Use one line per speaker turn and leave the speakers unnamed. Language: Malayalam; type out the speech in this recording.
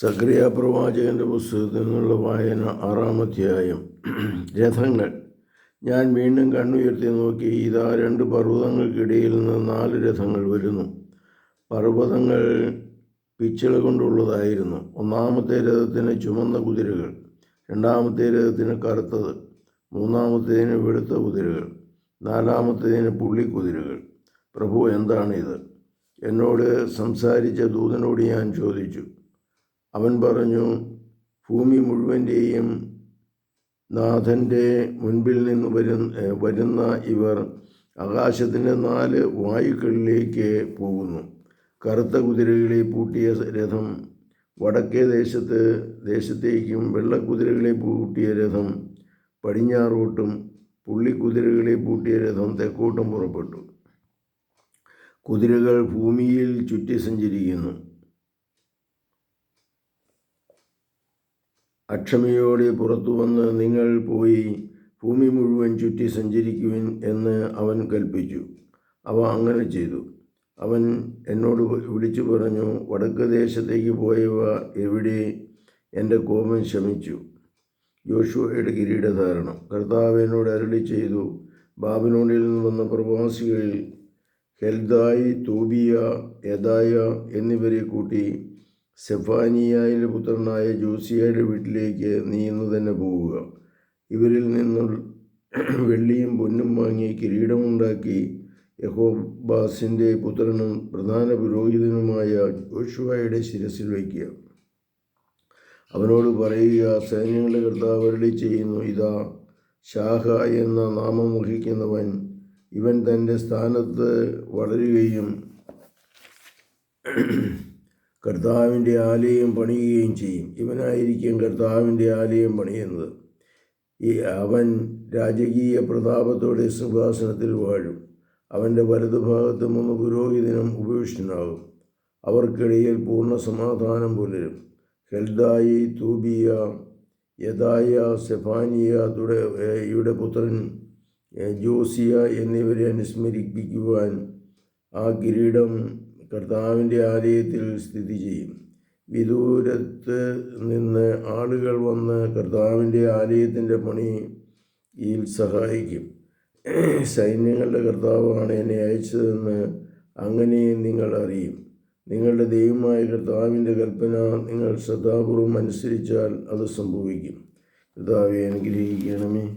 സക്രിയ പ്രവാചകന്റെ പുസ്തകത്തിൽ നിന്നുള്ള വായന ആറാം അധ്യായം. രഥങ്ങൾ. ഞാൻ വീണ്ടും കണ്ണുയർത്തി നോക്കി ഇതാ രണ്ട് പർവതങ്ങൾക്കിടയിൽ നിന്ന് നാല് രഥങ്ങൾ വരുന്നു. പർവതങ്ങൾ പിച്ചള കൊണ്ടുള്ളതായിരുന്നു. ഒന്നാമത്തെ രഥത്തിന് ചുമന്ന കുതിരകൾ രണ്ടാമത്തെ രഥത്തിന് കറുത്തത് മൂന്നാമത്തേതിന് വെളുത്ത കുതിരകൾ നാലാമത്തേതിന് പുള്ളിക്കുതിരകൾ പ്രഭു എന്താണിത്? എന്നോട് സംസാരിച്ച ദൂതനോട് ഞാൻ ചോദിച്ചു. അവൻ പറഞ്ഞു ഭൂമി മുഴുവന്റെയും നാഥന്റെ മുൻപിൽ നിന്ന് വരുന്ന വരുന്ന ഇവർ ആകാശത്തിന്റെ നാല് വായുക്കളിലേക്ക് പോകുന്നു. കറുത്ത കുതിരകളെ പൂട്ടിയ രഥം വടക്കേ ദേശത്ത് ദേശത്തേക്കും വെള്ളക്കുതിരകളെ പൂട്ടിയ രഥം പടിഞ്ഞാറോട്ടും പുള്ളിക്കുതിരകളെ പൂട്ടിയ രഥം തെക്കോട്ടും പുറപ്പെട്ടു. കുതിരകൾ ഭൂമിയിൽ ചുറ്റി സഞ്ചരിക്കുന്നു അക്ഷമയോടെ പുറത്തു വന്ന് നിങ്ങൾ പോയി ഭൂമി മുഴുവൻ ചുറ്റി സഞ്ചരിക്കുവിൻ എന്ന് അവൻ കൽപ്പിച്ചു. അവ അങ്ങനെ ചെയ്തു. അവൻ എന്നോട് വിളിച്ചു പറഞ്ഞു വടക്ക് ദേശത്തേക്ക് പോയവ എവിടെ? എന്റെ കോപം ശമിച്ചു. യോശുവയുടെ കിരീടധാരണം. കർത്താവ് എന്നോട് അരളി ചെയ്തു ബാബിനോണിൽ നിന്ന് വന്ന പ്രവാസികളിൽ ഹെൽദായി തോബിയ എദായ എന്നിവരെ കൂട്ടി സെഫാനിയായിലെ പുത്രനായ ജോസിയയുടെ വീട്ടിലേക്ക് നീ ഇന്ന് തന്നെ പോവുക. ഇവരിൽ നിന്നും വെള്ളിയും പൊന്നും വാങ്ങി കിരീടമുണ്ടാക്കി യഹോബാസിന്റെ പുത്രനും പ്രധാന പുരോഹിതനുമായ ജോഷുവായുടെ ശിരസിൽ വയ്ക്കുക. അവനോട് പറയുക സൈന്യങ്ങളുടെ കർത്താവ് ചെയ്യുന്നു ഇതാ ഷാഹ എന്ന നാമം വഹിക്കുന്നവൻ ഇവൻ തന്റെ സ്ഥാനത്ത് വളരുകയും കർത്താവിന്റെ ആലയം പണിയുകയും ചെയ്യും. ഇവനായിരിക്കും കർത്താവിന്റെ ആലയം പണിയുന്നത്. ഈ അവൻ രാജകീയ പ്രതാപത്തോടെ സിംഹാസനത്തിൽ വാഴും. അവന്റെ വലതുഭാഗത്ത് മൂന്ന് പുരോഹിതനും ഉപവിഷ്ടനാകും. അവർക്കിടയിൽ പൂർണ സമാധാനം പുലരും. ഹെൽദായി തൂബിയ യദായ സെഫാനിയ തുടയുടെ പുത്രൻ ജോസിയ എന്നിവരെ അനുസ്മരിപ്പിക്കുവാൻ ആ കിരീടം കർത്താവിന്റെ ആലയത്തിൽ സ്ഥിതി ചെയ്യും. വിദൂരത്ത് നിന്ന് ആളുകൾ വന്ന് കർത്താവിന്റെ ആലയത്തിന്റെ പണിയിൽ സഹായിക്കും. സൈന്യങ്ങളുടെ കർത്താവാണ് എന്നെ അയച്ചതെന്ന് അങ്ങനെ നിങ്ങൾ അറിയും. നിങ്ങളുടെ ദൈവമായ കർത്താവിന്റെ കൽപ്പന നിങ്ങൾ ശ്രദ്ധാപൂർവം അനുസരിച്ചാൽ അത് സംഭവിക്കും. കർത്താവെ അനുഗ്രഹിക്കണമേ.